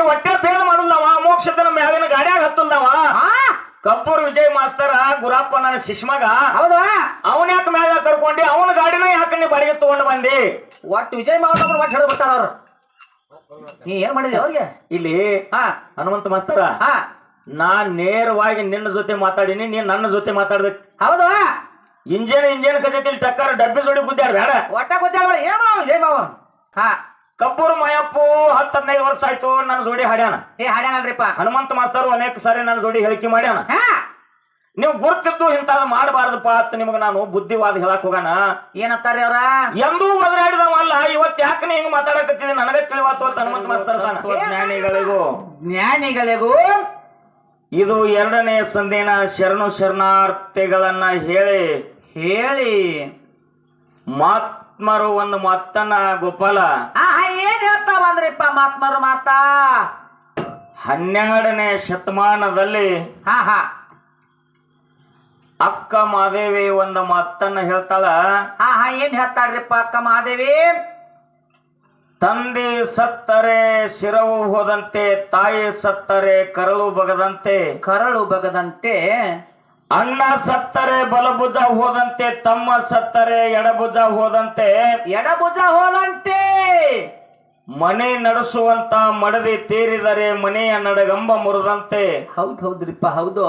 ನೀವ್ ಹೊಟ್ಟೆ ಭೇದ ಮಾಡಲ್ದವ ಮೋಕ್ಷದನ ಮ್ಯಾಲಿನ ಗಾಡ್ಯಾಗ ಹತ್ತಲ್ದವ. ಆ? ಕಬ್ಬೂರ್ ವಿಜಯ್ ಮಾಸ್ತರ ಗುರಪ್ಪ ನನ್ನ ಶಿಶ್ಮಗ ಹೌದಾ. ಅವನ ಯಾಕೆ ಮ್ಯಾಗ ಕರ್ಕೊಂಡಿ? ಅವನ ಗಾಡಿನ ಯಾಕೆ ನೀ ಬಾಡಿಗೆ ತಗೊಂಡು ಬಂದಿ? ಒಟ್ಟು ವಿಜಯ್ ಮಾವನ ಒಟ್ಟು ಹಿಡಿದು ಬರ್ತಾರ ಅವ್ರು. ನೀ ಏನ್ ಮಾಡಿದೆ ಅವ್ರಿಗೆ? ಇಲ್ಲಿ ಹಾ. ಹನುಮಂತ ಮಾಸ್ತರ ಹಾ. ನಾ ನೇರವಾಗಿ ನಿನ್ನ ಜೊತೆ ಮಾತಾಡಿನಿ ನೀನ್ ನನ್ನ ಜೊತೆ ಮಾತಾಡ್ಬೇಕು. ಹೌದಾ. ಇಂಜಿನ್ ಇಂಜಿನ್ ಕದಿತಿಲ್ ಟಕ್ಕರ್ ಡಬ್ಬಿ ಜೋಡಿ ಗುದ್ದಾರ ಬೇಡ ಒಟ್ಟ ಗೊತ್ತಾಡ ಏನ್ ಮಾಡೋ ವಿಜಯ್ ಮಾವ? ಹಾ. ಕಬ್ಬೂರ್ ಮಾಯಪ್ಪು ಹತ್ತು ಹದಿನೈದು ವರ್ಷ ಆಯ್ತು ನನ್ನ ಜೋಡಿ ಹಾಡ್ಯಾನ. ಏ ಹಾಡ್ಯಾನಲ್ರಿಪ್ಪ. ಹನುಮಂತ ಮಾಸ್ತರು ಅನೇಕ ಸಾರಿ ನನ್ನ ಜೋಡಿ ಹೇಳಿಕೆ ಮಾಡ್ಯಾನ. ಹಾ. ನೀವು ಗುರುತಿದ್ದು ಇಂಥದ್ದು ಮಾಡಬಾರ್ದಪ್ಪ ಅಂತ ನಿಮಗೆ ನಾನು ಬುದ್ಧಿವಾದ ಹೇಳಕ್ ಹೋಗಣ ಏನತ್ತಾರೆ ಅವ್ರ? ಎಂದೂ ಬದಲಾಡಿದವಲ್ಲ ಇವತ್ ಯಾಕನೇ ನೀ ಹಿಂಗ್ ಮಾತಾಡಕತ್ತಿದ್ದೀನಿ ನನಗೆ ತಿಳಿವಾತು ಅಂತ ಹನುಮಂತ ಮಾಸ್ತರ್ ತಾನ. ಜ್ಞಾನಿಗಳಿಗೂ. ಜ್ಞಾನಿಗಳಿಗೂ? ಇದು ಎರಡನೇ ಸಂದಿನ ಶರಣು ಶರಣಾರ್ಥಿಗಳನ್ನ ಹೇಳಿ. ಹೇಳಿ. ಮಾತ್ಮರು ಒಂದು ಮಾತನ್ನ ಗೋಪಾಲ. ಆ ಏನ್ ಹೇಳ್ತಾವ ಬಂದ್ರಿಪ್ಪ ಮಾತ್ಮರು ಮಾತಾ? ಹನ್ನೆರಡನೇ ಶತಮಾನದಲ್ಲಿ ಹಾ ಹಾ. ಅಕ್ಕ ಮಾದೇವಿ ಒಂದ ಮಾತನ್ನ ಹೇಳ್ತಾಳ. ಹಾ ಹಾ ಏನ್ ಹೇಳ್ತಾಳ್ರಿಪ್ಪ ಅಕ್ಕ ಮಹಾದೇವಿ? ತಂದೆ ಸತ್ತರೆ ಶಿರವು ಹೋದಂತೆ ತಾಯಿ ಸತ್ತರೆ ಕರಳು ಬಗದಂತೆ. ಕರಳು ಬಗದಂತೆ. ಅಣ್ಣ ಸತ್ತರೆ ಬಲಭುಜ ಹೋದಂತೆ ತಮ್ಮ ಸತ್ತರೆ ಎಡಭುಜ ಹೋದಂತೆ. ಎಡಭುಜ ಹೋದಂತೆ. ಮನೆ ನಡೆಸುವಂತ ಮಡದಿ ತೀರಿದರೆ ಮನೆಯ ನಡಗಂಬ ಮುರಿದಂತೆ. ಹೌದು ಹೌದ್ರಿಪ್ಪ ಹೌದು.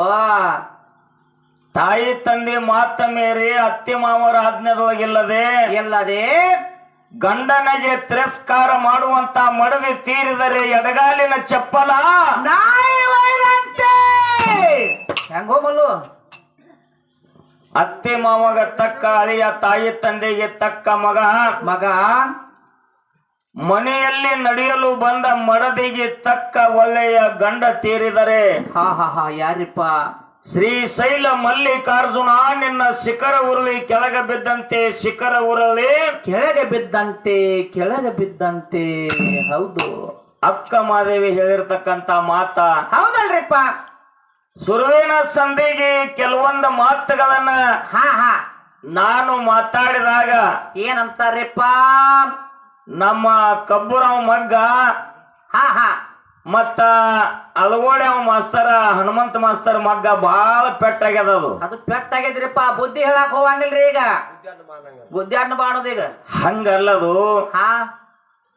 ತಾಯಿ ತಂದೆ ಮಾತ ಮೇರಿ ಅತ್ತೆ ಮಾವರ ಆಜ್ಞೆದೊಳಗಿಲ್ಲದೆ ಇಲ್ಲದೆ ಗಂಡನಿಗೆ ತಿರಸ್ಕಾರ ಮಾಡುವಂತ ಮಡದಿ ತೀರಿದರೆ ಎಡಗಾಲಿನ ಚಪ್ಪಲ ಹೆಂಗೋ ಮಲ್ಲು? ಅತ್ತೆ ಮಾವಗ ತಕ್ಕ ಅಳಿಯ ತಾಯಿ ತಂದೆಗೆ ತಕ್ಕ ಮಗ. ಮಗ? ಮನೆಯಲ್ಲಿ ನಡೆಯಲು ಬಂದ ಮಡದಿಗೆ ತಕ್ಕ ಒಳ್ಳೆಯ ಗಂಡ ತೀರಿದರೆ ಹಾ ಹಾ ಹಾ ಯಾರಿಪ್ಪ? ಶ್ರೀಶೈಲ ಮಲ್ಲಿಕಾರ್ಜುನ ನಿನ್ನ ಶಿಖರ ಉರುಳಿ ಕೆಳಗೆ ಬಿದ್ದಂತೆ ಶಿಖರ ಉರುಳಿ ಕೆಳಗೆ ಬಿದ್ದಂತೆ ಕೆಳಗೆ ಬಿದ್ದಂತೆ. ಹೌದು. ಅಕ್ಕ ಮಾದೇವಿ ಹೇಳಿರ್ತಕ್ಕಂತ ಮಾತ. ಹೌದಲ್ರಿಪ್ಪ? ಸುರುವಿನ ಸಂಧಿಗೆ ಕೆಲವೊಂದು ಮಾತುಗಳನ್ನ ಹಾ ಹಾ. ನಾನು ಮಾತಾಡಿದಾಗ ಏನಂತಾರ್ರಿಪ್ಪ? ನಮ್ಮ ಕಬ್ಬುರಾವ್ ಮಗ್ಗ ಹಾ ಹಾ. ಮತ್ತ ಅಳಗೋಡೆ ಅವ ಮಾಸ್ತರ ಹನುಮಂತ ಮಾಸ್ತರ್ ಮಗ್ಗ ಬಾಳ ಪೆಟ್ಟಾಗ್ಯದ ಅದು ಅದು ಪೆಟ್ಟಾಗಿದ್ರಿಪ್ಪ ಬುದ್ಧಿ ಹೇಳಕ್ ಹೋಗಂಗಿಲ್ರಿ ಈಗ. ಬುದ್ಧಿ ಅನ್ನ ಈಗ. ಹಂಗಲ್ಲದು. ಹಾ.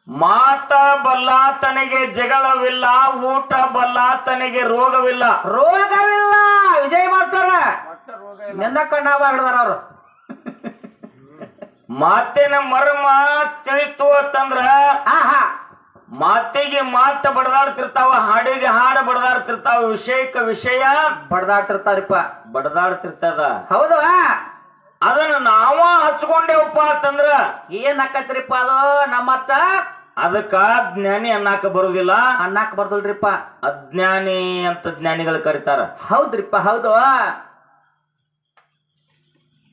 ಮಾತ ಬಲ್ಲಾತನಿಗೆ ಜಗಳವಿಲ್ಲ ಊಟ ಬಲ್ಲಾತನಿಗೆ ರೋಗವಿಲ್ಲ. ರೋಗವಿಲ್ಲ ವಿಜಯ್ ಮಾಸ್ತರ. ನಿನ್ನ ಕಣ್ಣಾಗ ಹಿಡ್ದಾರ ಅವ್ರು. ಮಾತಿನ ಮರ್ಮ ತಿಳಿತು ಅಂತಂದ್ರ ಆಹಾ. ಮಾತಿಗೆ ಮಾತ ಬಡದಾಡ್ತಿರ್ತಾವ ಹಾಡಿಗೆ ಹಾಡ ಬಡದಾಡ್ತಿರ್ತಾವ ವಿಷಯಕ್ಕೆ ವಿಷಯ ಬಡದಾಡ್ತಿರ್ತಾರಪ್ಪ. ಬಡದಾಡ್ತಿರ್ತದ. ಹೌದು ಅದನ್ನ ನಾವ ಹಚ್ಕೊಂಡೇವಪ್ಪ ಅಂತಂದ್ರ ಏನ್ ಹಾಕತ್ರಿಪ್ಪ ಅದು? ನಮ್ಮತ್ತ ಅದಕ್ಕ ಜ್ಞಾನಿ ಅನ್ನಾಕ ಬರುದಿಲ್ಲ. ಅನ್ನಾಕ ಬರ್ದಲ್ರಿಪ್ಪ. ಅಜ್ಞಾನಿ ಅಂತ ಜ್ಞಾನಿಗಳು ಕರೀತಾರ. ಹೌದ್ರಿಪ್ಪ ಹೌದು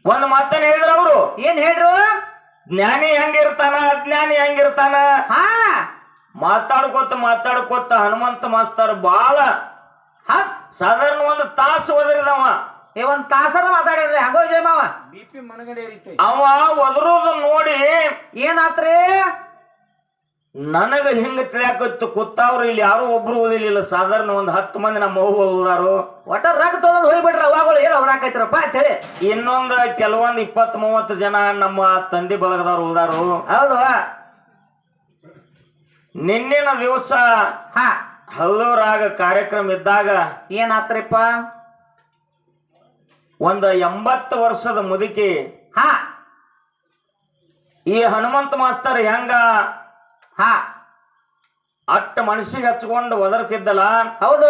ಒಂದ್ ಮಾತನ್ನ ಹೇಳಿದ್ರ ಅವರು. ಏನ್ ಹೇಳ್ರು? ಜ್ಞಾನಿ ಹೆಂಗಿರ್ತಾನ ಅಜ್ಞಾನಿ ಹೆಂಗಿರ್ತಾನ? ಹಾ. ಮಾತಾಡ್ಕೊತ ಮಾತಾಡ್ಕೋತ ಹನುಮಂತ ಮಾಸ್ತರ್ ಬಾಳ. ಹ. ಸಾಧಾರಣ ಒಂದು ತಾಸು ಒದರಿದವ. ಏ ಒಂದ್ ತಾಸನ ಮಾತಾಡಿರ್ರಿ ಹಂಗೋ ವಿಜಯ್ ಮಾವ? ಅವ ಒದರೋದು ನೋಡಿ ಏನಾತ್ರಿ? ನನಗ ಹಿಂಗ ತಿಳಿಯಾಕತ್ತು ಕೂತಾವ್ರು ಇಲ್ಲಿ ಯಾರು ಒಬ್ರು ಓದಿಲಿಲ್ಲ ಸಾಧಾರಣ ಒಂದು ಹತ್ತು ಮಂದಿ ನಮ್ಮ ಮಗು ಓದಾರು ಒಟ್ಟ ರಕ್ ತೊಗೊಂಡ್ ಹೋಗ್ಬಿಟ್ರ ಅವಾಗಳು ಏನ್ ಅಂತ ಹೇಳಿ. ಇನ್ನೊಂದು ಕೆಲವೊಂದ್ ಇಪ್ಪತ್ ಮೂವತ್ತು ಜನ ನಮ್ಮ ತಂದೆ ಬಳಗದವ್ರು ಓದಾರು ಹೌದು. ನಿನ್ನಿನ ದಿವಸ ಹಾ. ಹಲ್ಲೂರಾಗ ಕಾರ್ಯಕ್ರಮ ಇದ್ದಾಗ ಏನಾತ್ರಿಪ್ಪ? ಒಂದು ಎಂಬತ್ತು ವರ್ಷದ ಮುದುಕಿ ಹಾ. ಈ ಹನುಮಂತ ಮಾಸ್ತರ್ ಹೆಂಗ ಹಾ. ಅಟ್ಟ ಮನಸ್ಸಿಗೆ ಹಚ್ಕೊಂಡು ಒದರ್ತಿದ್ದಲ್ಲ? ಹೌದು.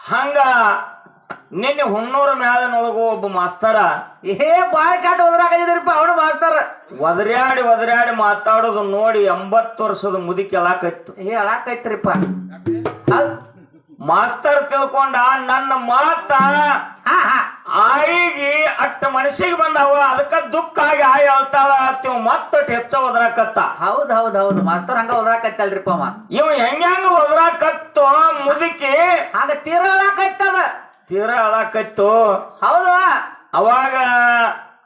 ಹಂಗ ನಿನ್ನೆ ಹುಣ್ಣೂರ ಮ್ಯಾಲಿನೊಳಗು ಒಬ್ಬ ಮಾಸ್ತರ ಏ ಬಾಯ್ ಕಾಟ ಹೋದ್ರಾಕೈದ್ರಿಪ್ಪ ಅವನು ಮಾಸ್ತರ. ಒದರ್ಯಾಡಿ ಒದರ್ಯಾಡಿ ಮಾತಾಡೋದು ನೋಡಿ ಎಂಬತ್ತು ವರ್ಷದ ಮುದುಕಿ ಅಳಾಕೈತು ಏ ಅಳಾಕೈತ್ರಿಪ್ಪ. ಮಾಸ್ತರ್ ತಿಳ್ಕೊಂಡ ನನ್ನ ಮಾತ ಹಾ ಹಾ. ಆಯಿಗೆ ಅಟ್ಟ ಮನಸ್ಸಿಗೆ ಬಂದಾವ ಅದಕ್ಕ ದುಃಖ ಆಗಿ ಆಯಿ ಅಳ್ತಾಳ ಅತ್ತಿವ್ ಮತ್ತಟ್ ಹೆಚ್ಚ ಒದರಾಕತ್ತ. ಹೌದ್ ಹೌದ್ ಹೌದು. ಮಾಸ್ತರ್ ಹಂಗ ಹೋದ್ರಾಕೈತಲ್ರಿಪ್ಪ ಅವ ಇವ ಹೆಂಗ ಹೆಂಗ ಒದರಾಕತ್ತು ಮುದುಕಿ. ಹಾಗ ತೀರ ಅಳಾಕತ್ತದ ತೀರ ಅಳಾಕತ್ತು ಹೌದು. ಅವಾಗ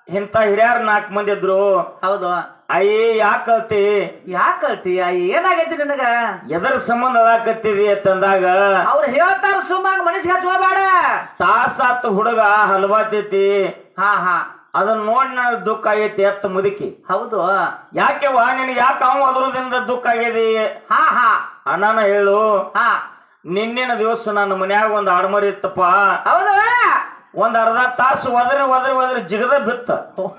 ಇಂಥ ಹಿರಿಯರ್ ನಾಲ್ಕು ಮಂದಿ ಇದ್ರು. ಹೌದು. ಅಯ್ಯ ಯಾಕೆ ಕಲ್ತಿ ಯಾಕೆ ಕಳ್ತಿ? ಏನಾಗೈತಿ ನಿನಗ? ಎದರ ಸಂಬಂಧ ಅದಾಕತ್ತಿದಿ ಅಂತಂದಾಗ ಅವ್ರು ಹೇಳ್ತಾರ ಸುಮ್ಮಂಗ ಮನುಷ್ಯ ಹಚ್ಕೋಬೇಡ. ತಾಸಾತ್ ಹುಡುಗ ಹಲ್ವಾತೈತಿ. ಹಾ ಹಾ. ಅದನ್ನ ನೋಡಿ ನನಗೆ ದುಃಖ ಆಗೈತಿ ಎತ್ತ ಮುದುಕಿ. ಹೌದು. ಯಾಕೆವಾ ನಿನಗೆ ಯಾಕೆ ಅವ ಅದ್ರದಿಂದ ದುಃಖ ಆಗ್ಯದಿ? ಹಾ ಹಾ. ಅಣ್ಣನ ಹೇಳು ಹಾ. ನಿನ್ನಿನ ದಿವಸ ನನ್ನ ಮನ್ಯಾಗ ಒಂದು ಆಡ್ಮರಿ ಇತ್ತಪ್ಪ. ಹೌದು. ಒಂದ್ ಅರ್ಧ ತಾಸು ಒದ್ರೆ ಒದ್ರೆ ಒದ್ರೆ ಜಿಗದ ಬಿತ್ತ.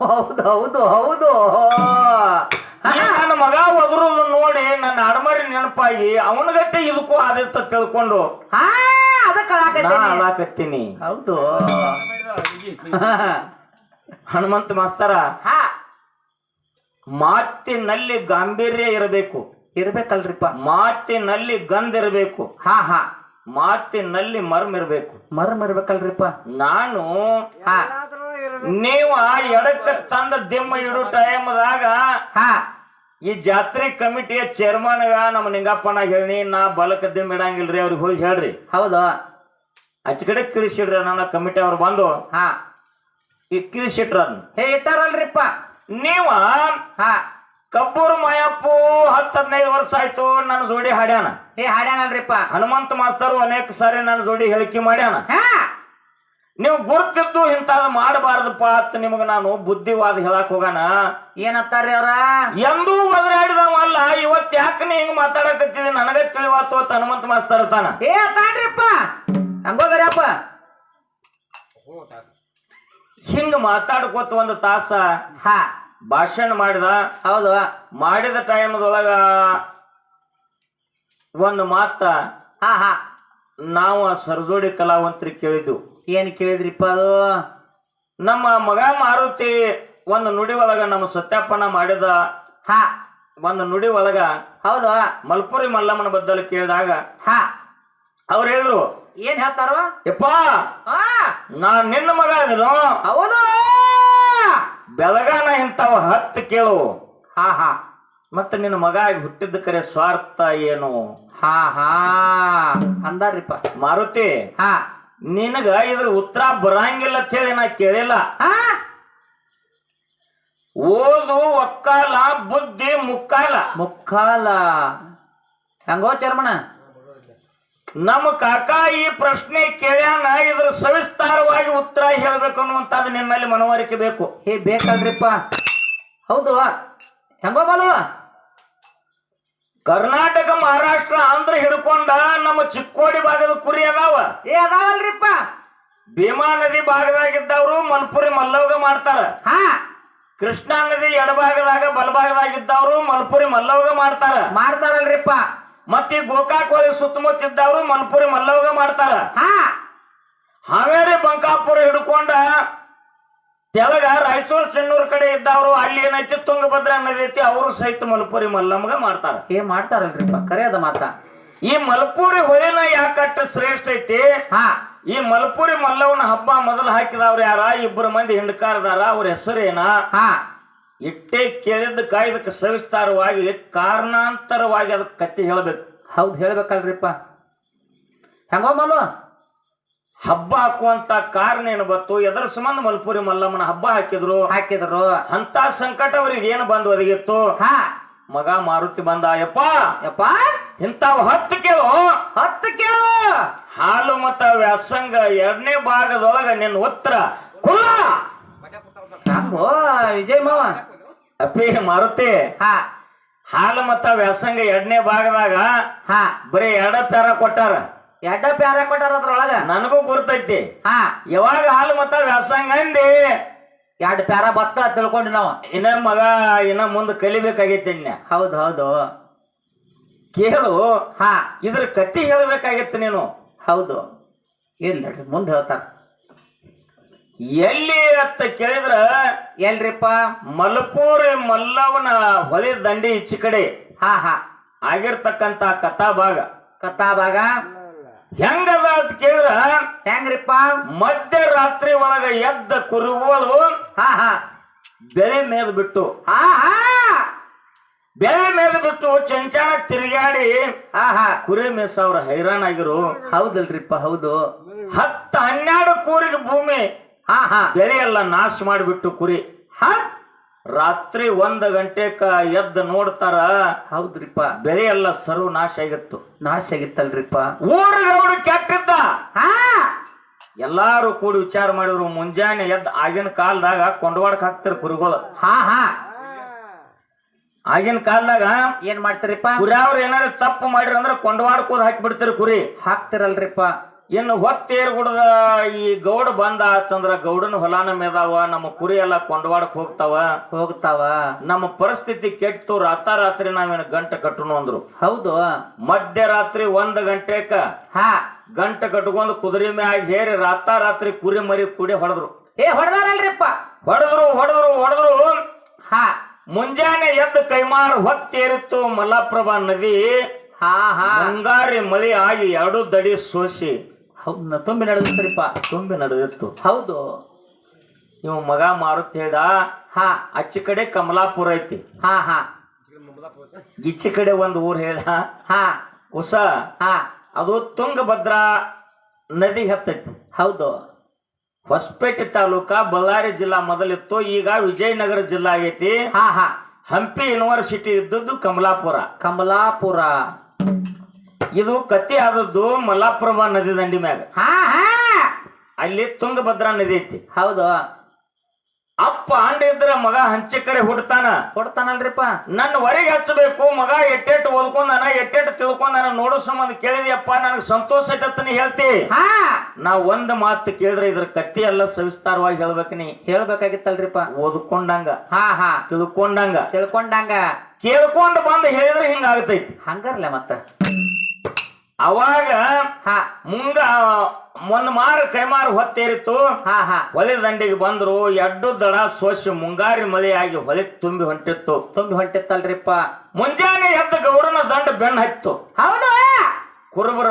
ಹೌದು ಹೌದು ಹೌದು. ನನ್ನ ಮಗ ಒದರುದು ನೋಡಿ ನನ್ನ ಅಡಮರಿ ನೆನಪಾಗಿ ಅವನಗತ್ತೆ ಇದಕ್ಕೂ ಆದಿತ್ತ ತಿಳ್ಕೊಂಡು ಹಾ ಅದ ನಾ ಕಳಾಕತ್ತೀನಿ ಹೌದು. ಹನುಮಂತ ಮಾಸ್ತರ ಹಾ. ಮಾತಿನಲ್ಲಿ ಗಾಂಭೀರ್ಯ ಇರಬೇಕು. ಇರ್ಬೇಕಲ್ರಿಪ್ಪ. ಮಾತಿನಲ್ಲಿ ಗಂಧ ಇರಬೇಕು. ಹಾ ಹಾ. ಮಾತಿನಲ್ಲಿ ಮರ್ಮ ಇರಬೇಕು ಮರಮ್ ಇರ್ಬೇಕಲ್ರಿಪ್ಪ ನಾನು ನೀವು ನೀವ ಎಡಕ್ಕೆ ತಂದ ದಿಮ್ಮ ಇರೋ ಟೈಮ್ದಾಗ ಹಾ. ಈ ಜಾತ್ರೆ ಕಮಿಟಿಯ ಚೇರ್ಮನ್ಗ ನಮ್ಮ ನಿಂಗಪ್ಪನ ಹೇಳಿ ನಾ ಬಲಕ ದಿಮ್ಮ ಇಡಂಗಿಲ್ರಿ ಅವ್ರಿಗೆ ಹೋಗಿ ಹೇಳ್ರಿ. ಹೌದಾ. ಆಚೆ ಕಡೆ ಕಿಳಿಸಿಡ್ರಿ ನನ್ನ ಕಮಿಟಿ ಅವ್ರು ಬಂದು. ಹಾ. ಅದನ್ನ ಹೇ ಇಟ್ಟಾರಲ್ರಿಪ್ಪ. ನೀವ ಹಾ. ಕಬ್ಬೂರು ಮಾಯಪ್ಪು ಹತ್ತು ಹದಿನೈದು ವರ್ಷ ಆಯ್ತು ನನ್ನ ಜೋಡಿ ಹಾಡ್ಯಾನ. ಹೇ ಹಾಡ್ಯಾನಲ್ರಿಪ್ಪ. ಹನುಮಂತ ಮಾಸ್ತರು ಅನೇಕ ಸಾರಿ ನನ್ನ ಜೋಡಿ ಹೇಳಿಕೆ ಮಾಡ್ಯಾನ. ಹಾ. ನೀವು ಗುರುತಿದ್ದು ಇಂಥದ್ ಮಾಡಬಾರದಪ್ಪ ಅಂತ ನಿಮಗ ನಾನು ಬುದ್ಧಿವಾದ ಹೇಳಕ್ ಹೋಗಾನ. ಏನತ್ತಾರ್ರಿ ಅವ್ರ? ಎಂದೂ ಬದಲಾಡಿದವಲ್ಲ ಇವತ್ ಯಾಕೆ ನೀ ಹಿಂಗ್ ಮಾತಾಡಕತ್ತಿದಿ? ನನಗ ತಿಳಿವಾತು ಅಂತ ಹನುಮಂತ ಮಾಸ್ತರ್ ತಾನ. ಏ ತಾನ್ರಿಪ್ಪ ಹಂಗೋಗರಪ್ಪ. ಹಿಂಗ್ ಮಾತಾಡ್ಕೋತ ಒಂದು ತಾಸ ಹಾ. ಭಾಷಣ ಮಾಡಿದ. ಹೌದು. ಮಾಡಿದ ಟೈಮ್ದೊಳಗ ಒಂದು ಮಾತ. ಹಾ ಹಾ. ನಾವು ಸರ್ಜೋಡಿ ಕಲಾವಂತರಿ ಕೇಳಿದ್ವು. ಏನ್ ಕೇಳಿದ್ರಿಪ್ಪ ಅದು? ನಮ್ಮ ಮಗ ಮಾರುತಿ ಒಂದು ನುಡಿ ಒಳಗ ನಮ್ಮ ಸತ್ಯಾಪನ ಮಾಡಿದ. ಹಾ. ಒಂದು ನುಡಿ ಒಳಗ ಹೌದು. ಮಲ್ಪುರಿ ಮಲ್ಲಮ್ಮನ ಬದ್ದಲು ಕೇಳಿದಾಗ ಹಾ. ಅವ್ರು ಹೇಳಿದ್ರು ಏನ್ ಹೇಳ್ತಾರ? ಯಪ್ಪ ನಾ ನಿನ್ನ ಮಗ ಅದನು ಹೌದು. ಬೆಳಗಾನ ಇಂಥವ ಹತ್ತು ಕೇಳು. ಹಾ ಹಾ. ಮತ್ತೆ ನಿನ್ನ ಮಗ ಆಗಿ ಹುಟ್ಟಿದ್ದ ಕರೆ ಸ್ವಾರ್ಥ ಏನು? ಹಾ ಹಾ. ಅಂದಾರ್ರಿಪ್ಪ. ಮಾರುತಿ ಹಾ. ನಿನಗ ಇದ್ರ ಉತ್ತರ ಬರಂಗಿಲ್ಲ ಅಂತ ಹೇಳಿ ನಾ ಕೇಳಿಲ್ಲ. ಓದು ಒಕ್ಕಾಲ ಬುದ್ಧಿ ಮುಕ್ಕಾಲ. ಮುಕ್ಕಾಲ. ಹೆಂಗೋ ಚರ್ಮಣ? ನಮ್ಮ ಕಾಕ ಈ ಪ್ರಶ್ನೆ ಕೇಳ್ಯಾನ ಇದ್ರ ಸವಿಸ್ತಾರವಾಗಿ ಉತ್ತರ ಹೇಳ್ಬೇಕು ಅನ್ನುವಂಥದ್ದು ನಿನ್ನಲ್ಲಿ ಮನವರಿಕೆ ಬೇಕು. ಹೇ ಬೇಕಲ್ರಿಪ್ಪ ಹೌದು. ಹೆಂಗೋ ಬಾಲು? ಕರ್ನಾಟಕ ಮಹಾರಾಷ್ಟ್ರ ಆಂಧ್ರ ಹಿಡ್ಕೊಂಡ ನಮ್ಮ ಚಿಕ್ಕೋಡಿ ಭಾಗದ ಕುರಿ ಅದಾವ. ಏ ಅದಾವಲ್ರಿಪ್ಪ. ಭೀಮಾ ನದಿ ಭಾಗದಾಗಿದ್ದವ್ರು ಮಲ್ಪುರಿ ಮಲ್ಲವ್ಗ ಮಾಡ್ತಾರ. ಹಾ. ಕೃಷ್ಣಾ ನದಿ ಎಡಭಾಗದಾಗ ಬಲಭಾಗದಾಗಿದ್ದವ್ರು ಮಲ್ಪುರಿ ಮಲ್ಲವ್ಗ ಮಾಡ್ತಾರ. ಮಾಡ್ತಾರಲ್ರಿಪ್ಪ. ಮತ್ತೆ ಈ ಗೋಕಾಕ್ ಒಳಗೆ ಸುತ್ತಮುತ್ತ ಇದ್ದವ್ರು ಮಲ್ಪುರಿ ಮಲ್ಲವ್ಗ ಮಾಡ್ತಾರ. ಹಾ. ಹಾವೇರಿ ಬಂಕಾಪುರ ಹಿಡ್ಕೊಂಡ ತೆಲಗ ರಾಯಚೂರು ಚೆನ್ನೂರ್ ಕಡೆ ಇದ್ದವರು ಅಲ್ಲಿ ಏನೈತಿ ತುಂಗಭದ್ರಾ ನದಿ ಐತಿ ಅವರು ಸಹಿತ ಮಲ್ಪುರಿ ಮಲ್ಲಮ್ಗ ಮಾಡ್ತಾರ. ಏ ಮಾಡ್ತಾರಲ್ರಿಪ್ಪ ಕರೆ ಅದ ಮಾತ. ಈ ಮಲ್ಪುರಿ ಹೊಳೆನ ಯಾಕಟ್ಟ ಶ್ರೇಷ್ಠ ಐತಿ? ಹಾ. ಈ ಮಲ್ಪುರಿ ಮಲ್ಲವನ ಹಬ್ಬ ಮೊದಲು ಹಾಕಿದವ್ರು ಯಾರ? ಇಬ್ಬರು ಮಂದಿ ಹಿಂಡ್ಕಾರದಾರ ಅವ್ರ ಹೆಸರೇನ ಹಾ. ಇಟ್ಟೆ ಕೇಳಿದ್ ಕಾಯ್ದಕ್ಕೆ ಸವಿಸ್ತಾರವಾಗಿ ಕಾರಣಾಂತರವಾಗಿ ಅದಕ್ಕೆ ಕತ್ತಿ ಹೇಳ್ಬೇಕು. ಹೌದು ಹೇಳ್ಬೇಕಲ್ರಿಪ್ಪ. ಹೆಂಗೋ ಮಾಲು ಹಬ್ಬ ಹಾಕುವಂತ ಕಾರಣ ಏನು ಬತ್ತು ಎದರ ಸಂಬಂಧ ಮಲ್ಪುರಿ ಮಲ್ಲಮ್ಮನ ಹಬ್ಬ ಹಾಕಿದ್ರು. ಹಾಕಿದ್ರು. ಅಂತ ಸಂಕಟ ಅವ್ರಿಗೆ ಏನು ಬಂದು ಒದಗಿತ್ತು? ಹಾ. ಮಗ ಮಾರುತಿ ಬಂದ ಯಪ್ಪ. ಯಪ್ಪ ಇಂಥವ್ ಹತ್ತು ಕೇಳು. ಹತ್ತು ಕೇಳು. ಹಾಲು ಮತ್ತ ವ್ಯಾಸಂಗ ಎರಡನೇ ಭಾಗದೊಳಗ ನಿನ್ನ ಉತ್ತರ. ವಿಜಯ್ ಮಾವ. ಅಪ್ಪಿ ಮಾರುತಿ. ಹಾ. ಹಾಲು ಮತ್ತ ವ್ಯಾಸಂಗ ಎರಡನೇ ಭಾಗದಾಗ ಹಾ. ಬರೀ ಎರಡ ಪ್ಯಾರ ಕೊಟ್ಟಾರ. ಎಡ್ಡ ಪ್ಯಾರ ಕೊಟ್ಟಾರ ಅದ್ರೊಳಗ? ನನಗೂ ಗುರ್ತೈತಿ. ಹಾ. ಯಾವಾಗ ಹಾಲು ಮತ್ತ ವ್ಯಾಸಂಗ ಅಂದಿ? ಎರಡು ಪ್ಯಾರ ಬತ್ತ ತಿಳ್ಕೊಂಡು ನಾವು. ಇನ್ನ ಮಗ ಇನ್ನ ಮುಂದೆ ಕಲಿಬೇಕಾಗೈತಿ ಇನ್ನ. ಹೌದು ಹೌದು. ಕೇಳು. ಹಾ. ಇದ್ರ ಕತ್ತಿ ಹೇಳ್ಬೇಕಾಗಿತ್ತು ನೀನು. ಹೌದು. ಏನ್ ನೋಡ್ರಿ ಮುಂದೆ ಹೇಳ್ತಾರ. ಎಲ್ಲಿ ಅಂತ ಕೇಳಿದ್ರ ಎಲ್ರಿಪ್ಪ? ಮಲ್ಪೂರಿ ಮಲ್ಲವನ ಹೊಲಿ ದಂಡಿ ಈಚೆ ಕಡೆ ಹಾ ಹಾ. ಆಗಿರ್ತಕ್ಕಂತ ಕಥಾ ಭಾಗ ಕಥಾ ಭಾಗ ಹೆಂಗದ ಅಂತ ಕೇಳಿದ್ರ? ಹೆಂಗ್ರಿಪ್ಪ? ಮಧ್ಯರಾತ್ರಿ ಒಳಗ ಎದ್ದ ಕುರುಗೋಲು ಹಾ ಹಾ. ಬೆಳೆ ಮೇದ್ ಬಿಟ್ಟು. ಹಾ ಹಾ. ಬೆಳೆ ಮೇದ್ ಬಿಟ್ಟು ಚಂಚಾನ ತಿರುಗಾಡಿ ಹಾ ಹಾ. ಕುರಿ ಮೇಸವ್ರ ಹೈರಾಣ ಆಗಿರು ಹೌದಲ್ರಿಪ್ಪ ಹೌದು. ಹತ್ತ ಹನ್ನೆರಡು ಕೂರಿಗೆ ಭೂಮಿ. ಹಾ ಹಾ. ಬೆಳೆ ಎಲ್ಲ ನಾಶ ಮಾಡಿಬಿಟ್ಟು ಕುರಿ. ಹಾ ರಾತ್ರಿ ಒಂದ್ ಗಂಟೆಕ ಎದ್ದು ನೋಡ್ತಾರ ಹೌದ್ರಿಪ್ಪ. ಬೆಳೆ ಎಲ್ಲ ಸರ್ವನಾಶ ಆಗಿತ್ತು. ನಾಶ ಆಗಿತ್ತಲ್ರಿಪ್ಪ. ಊರಿನವರು ಕೆಟ್ಟಿದ್ದ. ಹಾ. ಎಲ್ಲಾರು ಕೂಡಿ ವಿಚಾರ ಮಾಡಿದ್ರು ಮುಂಜಾನೆ ಎದ್ದು ಆಗಿನ ಕಾಲದಾಗ ಕೊಂಡವಾಡಕ್ ಹಾಕ್ತಾರೆ ಕುರಿಗಳು. ಹಾ ಹಾ. ಆಗಿನ ಕಾಲದಾಗ ಏನ್ ಮಾಡ್ತಾರಪ್ಪ? ಕುರಿ ಅವ್ರು ಏನಾರ ತಪ್ಪು ಮಾಡಿರ ಅಂದ್ರೆ ಕೊಂಡವಾಡಕ್ ಹೋದ್ ಹಾಕಿ ಬಿಡ್ತಾರ ಕುರಿ. ಹಾಕ್ತಿರಲ್ರಿಪ್ಪ. ಇನ್ನು ಹೊತ್ತೇರ್ ಗುಡದ ಈ ಗೌಡ ಬಂದ ಅಂತಂದ್ರ ಗೌಡನ ಹೊಲಾನ ಮೇದಾವ ನಮ್ಮ ಕುರಿ ಎಲ್ಲ ಕೊಂಡವಾಡಕ್ ಹೋಗ್ತಾವ. ಹೋಗ್ತಾವ. ನಮ್ಮ ಪರಿಸ್ಥಿತಿ ಕೆಟ್ಟು ರಾತಾರಾತ್ರಿ ನಾವೇನು ಗಂಟೆ ಕಟ್ಟನು ಅಂದ್ರು. ಹೌದು. ಮಧ್ಯರಾತ್ರಿ ಒಂದ್ ಗಂಟೆಕ ಹಾ. ಗಂಟೆ ಕಟ್ಕೊಂಡು ಕುದುರೆ ಮ್ಯಾಗ ಹೇರಿ ರಾತಾರಾತ್ರಿ ಕುರಿ ಮರಿ ಕುಡಿ ಹೊಡೆದ್ರು. ಏ ಹೊಡೆದಾರಲ್ರಿಪ್ಪ. ಹೊಡೆದ್ರು ಹೊಡೆದ್ರು ಹೊಡೆದ್ರು. ಹಾ. ಮುಂಜಾನೆ ಎದ್ದು ಕೈಮಾರು ಹೊತ್ತೇರಿತ್ತು ಮಲಪ್ರಭಾ ನದಿ. ಹಾ ಹಾ. ಹಂಗಾರಿ ಮಳೆ ಆಗಿ ಎರಡು ದಡಿ ಸೋಸಿ. ಹೌದ್ ತುಂಬಿ ನಡೆದಿತ್ತರಿಪ್ಪ ತುಂಬಿ ನಡೆದಿತ್ತು. ಹೌದು. ನೀವು ಮಗ ಮಾರುತ್ ಹೇಳ ಹಾ ಅಚ್ಚ ಕಡೆ ಕಮಲಾಪುರ ಐತಿ. ಹಾ ಹಾ. ಈಚೆ ಕಡೆ ಒಂದು ಊರು ಹೇಳ್ದ ಹಾ ಉಸ ಹಾ ಅದು ತುಂಗಭದ್ರಾ ನದಿಗೆ ಹತ್ತೈತಿ. ಹೌದು. ಹೊಸಪೇಟೆ ತಾಲೂಕಾ ಬಳ್ಳಾರಿ ಜಿಲ್ಲಾ ಮೊದಲಿತ್ತು ಈಗ ವಿಜಯನಗರ ಜಿಲ್ಲಾ ಆಗೈತಿ. ಹಾ ಹಾ. ಹಂಪಿ ಯೂನಿವರ್ಸಿಟಿ ಇದ್ದದ್ದು ಕಮಲಾಪುರ. ಕಮಲಾಪುರ. ಇದು ಕತ್ತಿ ಆದದ್ದು ಮಲಾಪ್ರಭಾ ನದಿ ದಂಡಿ ಮ್ಯಾಗ. ಹಾ ಹಾ. ಅಲ್ಲಿ ತುಂಗಭದ್ರಾ ನದಿ ಐತಿ. ಹೌದು. ಅಪ್ಪ ಅಂಡ ಇದ್ರ ಮಗ ಹಂಚಿಕರೆ ಹುಡ್ತಾನ. ಕೊಡ್ತಾನಲ್ರಿಪ್ಪ ನನ್ನ ಹೊರಗೆ ಹಚ್ಚಬೇಕು ಮಗ ಎಟ್ಟೆಟ್ಟು ಓದ್ಕೊಂಡಾನ ಎಟ್ಟೆಟ್ಟು ತಿಳ್ಕೊಂಡಾನ ನೋಡೋ ಸಂಬಂಧ ಕೇಳಿದ್ಯಪ್ಪ ನನಗೆ ಸಂತೋಷ ಐತತ್ತನಿ ಹೇಳ್ತಿ. ಹಾ. ನಾ ಒಂದ್ ಮಾತು ಕೇಳಿದ್ರೆ ಇದ್ರ ಕತ್ತಿ ಎಲ್ಲ ಸವಿಸ್ತಾರವಾಗಿ ಹೇಳ್ಬೇಕು ನೀ. ಹೇಳ್ಬೇಕಾಗಿತ್ತಲ್ರಿಪ್ಪ. ಓದ್ಕೊಂಡಂಗ. ಹಾ ಹಾ. ತಿಳ್ಕೊಂಡಂಗ. ತಿಳ್ಕೊಂಡಂಗ. ಕೇಳ್ಕೊಂಡು ಬಂದು ಹೇಳಿದ್ರೆ ಹಿಂಗಾಗತೈತಿ ಹಂಗಾರ್ಲೆ ಮತ್ತ. ಅವಾಗ ಹಾ. ಮುಂಗ ಮೊನ್ನ ಮಾರು ಕೈಮಾರು ಹೊತ್ತೇರಿತ್ತು ಹಾ ಹಾ. ಹೊಲೆ ದಂಡಿಗೆ ಬಂದ್ರು ಎಡ್ಡು ದಡ ಸೋಸಿ ಮುಂಗಾರಿ ಮಲೆಯಾಗಿ ಹೊಲೆ ತುಂಬಿ ಹೊಂಟಿತ್ತು. ತುಂಬಿ ಹೊಂಟಿತ್ತಲ್ರಿಪ್ಪ. ಮುಂಜಾನೆ ಎದ್ದ ಗೌಡನ ದಂಡ ಬೆನ್ನ ಹತ್ತು ಹೌದು. ಕುರುಬರ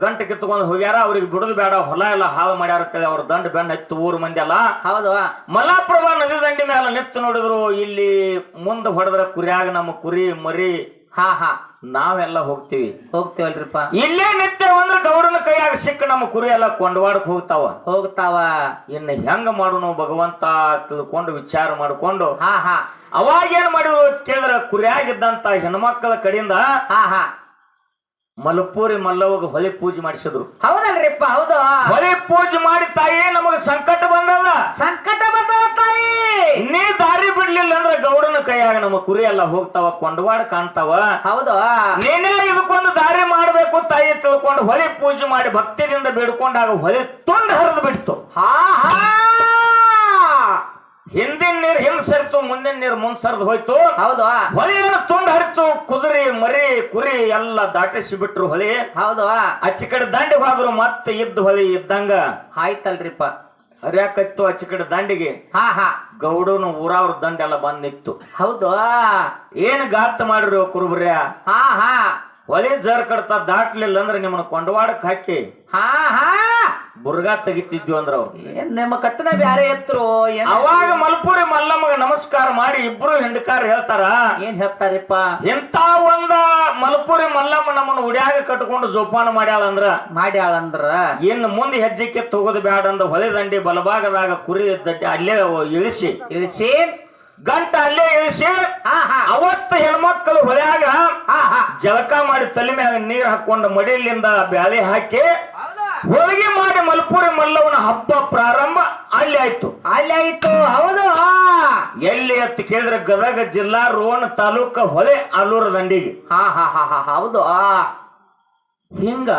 ಗಂಟೆ ಕಿತ್ಕೊಂಡು ಹೋಗ್ಯಾರ ಅವ್ರಿಗೆ ಬಿಡುದು ಬೇಡ ಹೊಲ ಎಲ್ಲ ಹಾಳು ಮಾಡ್ಯಾರ ಅವ್ರ ದಂಡ ಬೆನ್ನ ಹತ್ತು ಊರು ಮಂದಿ ಎಲ್ಲ. ಹೌದು. ಮಲಾಪ್ರಭಾ ನದಿ ದಂಡಿ ಮೇಲೆ ನಿಂತು ನೋಡಿದ್ರು ಇಲ್ಲಿ ಮುಂದೆ ಹೊಡೆದ್ರ ಕುರಿಯಾಗ ನಮ್ಮ ಕುರಿ ಮರಿ ಹಾ ಹಾ. ನಾವೆಲ್ಲ ಹೋಗ್ತೀವಿ. ಹೋಗ್ತೀವಲ್ರಿಪ್ಪ. ಇಲ್ಲೇ ನಿತ್ಯ ಅಂದ್ರೆ ಗೌಡನ ಕೈಯಾಗ ಸಿಕ್ಕ ನಮ್ಮ ಕುರಿ ಎಲ್ಲ ಕೊಂಡವಾಡಕ್ ಹೋಗ್ತಾವ. ಹೋಗ್ತಾವ. ಇನ್ನು ಹೆಂಗ ಮಾಡೋನು ಭಗವಂತ ತಿಳ್ಕೊಂಡು ವಿಚಾರ ಮಾಡ್ಕೊಂಡು ಹಾ ಹಾ. ಅವಾಗ ಏನ್ ಮಾಡಿದ್ರು ಅಂತ ಕೇಳಿದ್ರ ಕುರಿಯಾಗಿದ್ದಂತ ಹೆಣ್ಮಕ್ಕಳ ಕಡೆಯಿಂದ ಹಾ ಹಾ. ಮಲಪೂರಿ ಮಲ್ಲವಾಗ ಹೊಲಿ ಪೂಜೆ ಮಾಡಿಸಿದ್ರು. ಹೌದಲ್ರಿಪ್ಪ ಹೌದು. ಹೊಲೆ ಪೂಜೆ ಮಾಡಿ ತಾಯಿ ನಮಗ ಸಂಕಟ ಬಂದಲ್ಲ. ಸಂಕಟ ಬಂದ ನೀ ದಾರಿ ಬಿಡ್ಲಿಲ್ಲ ಅಂದ್ರ ಗೌಡನ ಕೈಯಾಗ ನಮ್ಮ ಕುರಿ ಎಲ್ಲ ಹೋಗ್ತಾವ ಕೊಂಡವಾಡ ಕಾಣ್ತಾವ. ಹೌದಾ. ನೀನೇ ಇದಕ್ಕೊಂದು ದಾರಿ ಮಾಡ್ಬೇಕು ತಾಯಿ ತಿಳ್ಕೊಂಡು ಹೊಲಿ ಪೂಜೆ ಮಾಡಿ ಭಕ್ತಿದಿಂದ ಬೇಡ್ಕೊಂಡಾಗ ಹೊಲಿ ತುಂಡು ಹರಿದು ಬಿಡ್ತು. ಹಾ ಹಾ. ಹಿಂದಿನ ನೀರ್ ಹಿಂದ್ ಸರಿತು ಮುಂದಿನ ನೀರ್ ಮುಂದ್ ಸರಿದು ಹೋಯ್ತು. ಹೌದು. ಹೊಲಿಯನ್ನು ತುಂಡು ಹರಿತು ಕುದುರೆ ಮರಿ ಕುರಿ ಎಲ್ಲ ದಾಟಿಸಿ ಬಿಟ್ರು ಹೊಲಿ. ಹೌದಾ. ಆಚೆ ಕಡೆ ದಂಡಿಗೆ ಹೋದ್ರು ಮತ್ತೆ ಇದ್ದ ಹೊಲಿ ಇದ್ದಂಗ. ಆಯ್ತಲ್ರಿಪ್ಪ. ಹರಿಯಾಕತ್ತು ಆಚೆ ಕಡೆ ದಂಡಿಗೆ. ಹಾ ಹಾ. ಗೌಡನ ಊರವ್ರ ದಂಡೆಲ್ಲ ಬಂದ್ ನಿಂತು ಹೌದು. ಏನ್ ಗಾತ್ ಮಾಡ್ರಿ ಕುರುಬ್ರ್ಯ ಹಾ ಹಾ. ಹೊಳೆ ಜರ್ ಕಡ್ತ ದಾಟ್ಲಿಲ್ಲ ಅಂದ್ರೆ ನಿಮ್ಮನ್ನ ಕೊಂಡವಾಡಕ್ ಹಾಕಿ. ಹಾ ಹಾ. ಬುರ್ಗಾ ತೆಗಿತಿದ್ವಿ ಅಂದ್ರ ಅವ್ರು ಏನ್ ನಿಮ್ಮ ಕತ್ತಿನ ಬ್ಯಾರೆ ಎತ್ತರು ಅವಾಗ ಮಲ್ಪುರಿ ಮಲ್ಲಮ್ಮಗ ನಮಸ್ಕಾರ ಮಾಡಿ ಇಬ್ರು ಹಿಂಡಕಾರ ಹೇಳ್ತಾರ ಏನ್ ಹೇಳ್ತಾರಪ್ಪ? ಇಂತ ಒಂದ ಮಲ್ಪುರಿ ಮಲ್ಲಮ್ಮ ನಮ್ಮನ್ನ ಉಡ್ಯಾಗ ಕಟ್ಕೊಂಡು ಜೋಪಾನ ಮಾಡ್ಯಾಳಂದ್ರ? ಮಾಡ್ಯಾಳಂದ್ರ? ಇನ್ನು ಮುಂದೆ ಹೆಜ್ಜೆಕ್ಕೆ ತಗೋದು ಬ್ಯಾಡ ಅಂದ ಹೊಳೆ ದಂಡಿ ಬಲಭಾಗದಾಗ ಕುರಿ ದಡ್ಡಿ ಅಲ್ಲೇ ಇಳಿಸಿ. ಇಳಿಸಿ? ಗಂಟ ಅಲ್ಲೇ ಇಳಿಸಿ. ಹಾ ಹಾ. ಅವತ್ತು ಹೆಣ್ಮಕ್ಕಳು ಹೊಳ್ಯಾಗ ಹಾ ಹಾ. ಜಳಕ ಮಾಡಿ ತಲೆ ಮ್ಯಾಗ ನೀರ್ ಹಾಕೊಂಡು ಮಡಿಲಿಂದ ಬ್ಯಾಳಿ ಹಾಕಿ ಹೊಲಿಗೆ ಹೋಳಿಗೆ ಮಾಡಿ ಮಲ್ಪುರಿ ಮಲ್ಲವನ ಹಬ್ಬ ಪ್ರಾರಂಭ. ಅಲ್ಲಿ ಆಯ್ತು. ಅಲ್ಲಿ ಆಯ್ತು. ಹೌದು. ಎಲ್ಲಿ ಅಂತ ಕೇಳಿದ್ರೆ ಗದಗ ಜಿಲ್ಲಾ ರೋಣ ತಾಲೂಕ ಹೊಳೆ ಆಲೂರ ದಂಡಿಗೆ. ಹಾ ಹಾ ಹಾ ಹಾ ಹೌದು. ಹಿಂಗ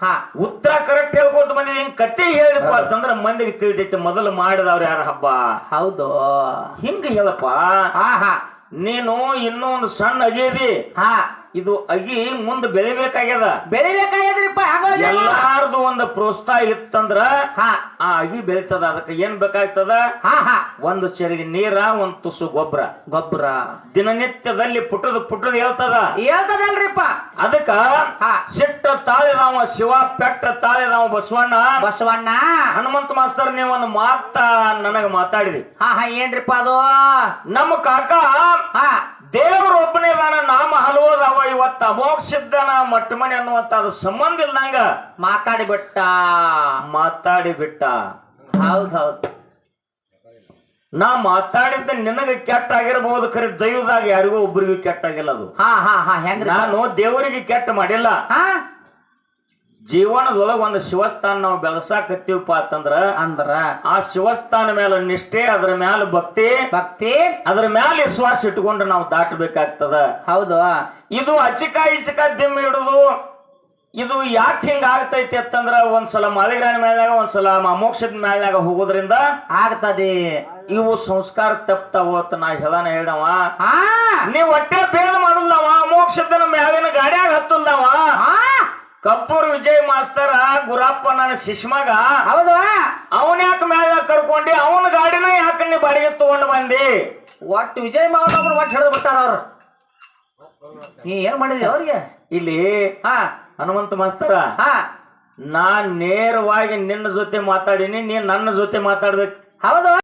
ಹಾ. ಉತ್ತರ ಕರೆಕ್ಟ್ ಹೇಳ್ಕೊತ ಬಂದಿದೆ ಹಿಂಗ್ ಕತೆ ಹೇಳಿಪ್ಪ ಅಂತಂದ್ರೆ ಮಂದಿಗೆ ತಿಳಿದೈತೆ ಮೊದಲು ಮಾಡಿದವ್ರು ಯಾರ ಹಬ್ಬ? ಹೌದು. ಹಿಂಗ ಹೇಳಪ್ಪ. ಹಾ ಹಾ. ನೀನು ಇನ್ನೂ ಒಂದು ಸಣ್ಣ ಅಗೇದಿ. ಹಾ. ಇದು ಅಗಿ ಮುಂದೆ ಬೆಳಿಬೇಕಾಗ್ಯದ. ಬೆಳಿಬೇಕಾಗ್ಯದ್ರಿಪ್ಪ ಎಲ್ಲಾರ್ದು ಒಂದು ಪ್ರೋತ್ಸಾಹ ಇತ್ತಂದ್ರ ಹಾ. ಆ ಅಗಿ ಬೆಳಿತದ. ಅದಕ್ಕೆ ಏನ್ ಬೇಕಾಗ್ತದ? ಹಾ ಹಾ. ಒಂದು ಚರಿಗೆ ನೀರ ಒಂದ್ ತುಸು ಗೊಬ್ಬರ ಗೊಬ್ಬರ ದಿನನಿತ್ಯದಲ್ಲಿ ಪುಟ್ಟದ ಪುಟ್ಟದ ಹೇಳ್ತದ. ಹೇಳ್ತದಲ್ರಿಪ್ಪ. ಅದಕ್ಕ ಸಿಟ್ಟ ಸಿಟ್ಟ ನಾವು ಶಿವ ಪೆಟ್ಟ ನಾವು ಬಸವಣ್ಣ. ಬಸವಣ್ಣ. ಹನುಮಂತ ಮಾಸ್ತರ್ ನೀವು ಒಂದು ಮಾತ ನನಗ ಮಾತಾಡಿದ್ರಿ ಹಾ ಹಾ ಏನ್ರಿಪ್ಪ ಅದು? ನಮ್ಮ ಕಾಕ ಹಾ. ದೇವ್ರ ಒಬ್ಬನೇದಾನ ನಾಮ ಹಲವೋದವ. ಇವತ್ತ ಅಮೋಘ ಸಿದ್ಧನ ಮನೆ ಅನ್ನುವಂತ ಅದು ಸಂಬಂಧ ಇಲ್ದಂಗ ಮಾತಾಡಿ ಬಿಟ್ಟ ಮಾತಾಡಿ ಬಿಟ್ಟ ಹೌದ್ ಹೌದ್ ನಾ ಮಾತಾಡಿದ್ದ ನಿನಗೆ ಕೆಟ್ಟ ಆಗಿರಬಹುದು ಖರೆ ದೈವದಾಗ ಯಾರಿಗೂ ಒಬ್ಬರಿಗೂ ಕೆಟ್ಟ ಆಗಿಲ್ಲ ಅದು ಹಾ ಹಾ ಹಾ ಹೆಂಗ್ರಿ? ನಾನು ದೇವರಿಗೆ ಕೆಟ್ಟ ಮಾಡಿಲ್ಲ. ಹಾ? ಜೀವನದೊಳಗ ಒಂದು ಶಿವಸ್ಥಾನ ನಾವು ಬೆಳಸಾಕತ್ತೀವಪ್ಪ ಅಂತಂದ್ರ ಅಂದ್ರ ಆ ಶಿವಸ್ಥಾನ ಮೇಲೆ ನಿಷ್ಠೆ ಅದ್ರ ಮ್ಯಾಲ ಭಕ್ತಿ ಭಕ್ತಿ ಅದ್ರ ಮ್ಯಾಲ ವಿಶ್ವಾಸ ಇಟ್ಕೊಂಡು ನಾವು ದಾಟಬೇಕಾಗ್ತದ. ಹೌದು. ಇದು ಅಚಿಕ ಇಚಿಕ ದಿಮ್ಮ ಇಡುದು ಇದು ಯಾಕೆ ಹಿಂಗ ಆಗ್ತೈತಿ ಅಂತಂದ್ರ ಒಂದ್ಸಲ ಮಾಳಿಗ್ರಾನ ಮೇಲಾಗ ಒಂದ್ಸಲ ಮೋಕ್ಷದ ಮೇಲಾಗ ಹೋಗೋದ್ರಿಂದ ಆಗ್ತದೆ. ಇವು ಸಂಸ್ಕಾರ ತಪ್ತಾವ ಅಂತ ನಾ ಹೇಳನ ಹೇಳವ ಆ ನೀವ್ ಹೊಟ್ಟೆ ಭೇದ ಮಾಡಲ್ದವ ಮೋಕ್ಷದ ಮೇಲಿನ ಗಾಡಿಯಾಗ ಹತ್ತಲ್ದವ. ಕಪ್ಪೂರ್ ವಿಜಯ್ ಮಾಸ್ತರ ಗುರಪ್ಪ ನನ್ನ ಶಿಶ್ಮಗ ಹೌದು. ಅವನ್ ಯಾಕೆ ಮ್ಯಾಲ ಕರ್ಕೊಂಡಿ? ಅವನ ಗಾಡಿನ ಯಾಕೆ ನೀ ಬಾಡಿಗೆ ತಗೊಂಡ್ ಬಂದಿ? ಒಟ್ಟು ವಿಜಯ್ ಮಾವನ ಒಟ್ಟು ಹಿಡಿದು ಬಿಟ್ಟಾರ ಅವ್ರು. ನೀ ಏನ್ ಮಾಡಿದಿ ಅವ್ರಿಗೆ? ಇಲ್ಲಿ ಹಾ. ಹನುಮಂತ ಮಾಸ್ತರ ಹಾ. ನಾ ನೇರವಾಗಿ ನಿನ್ನ ಜೊತೆ ಮಾತಾಡೀನಿ ನೀನ್ ನನ್ನ ಜೊತೆ ಮಾತಾಡ್ಬೇಕು. ಹೌದು.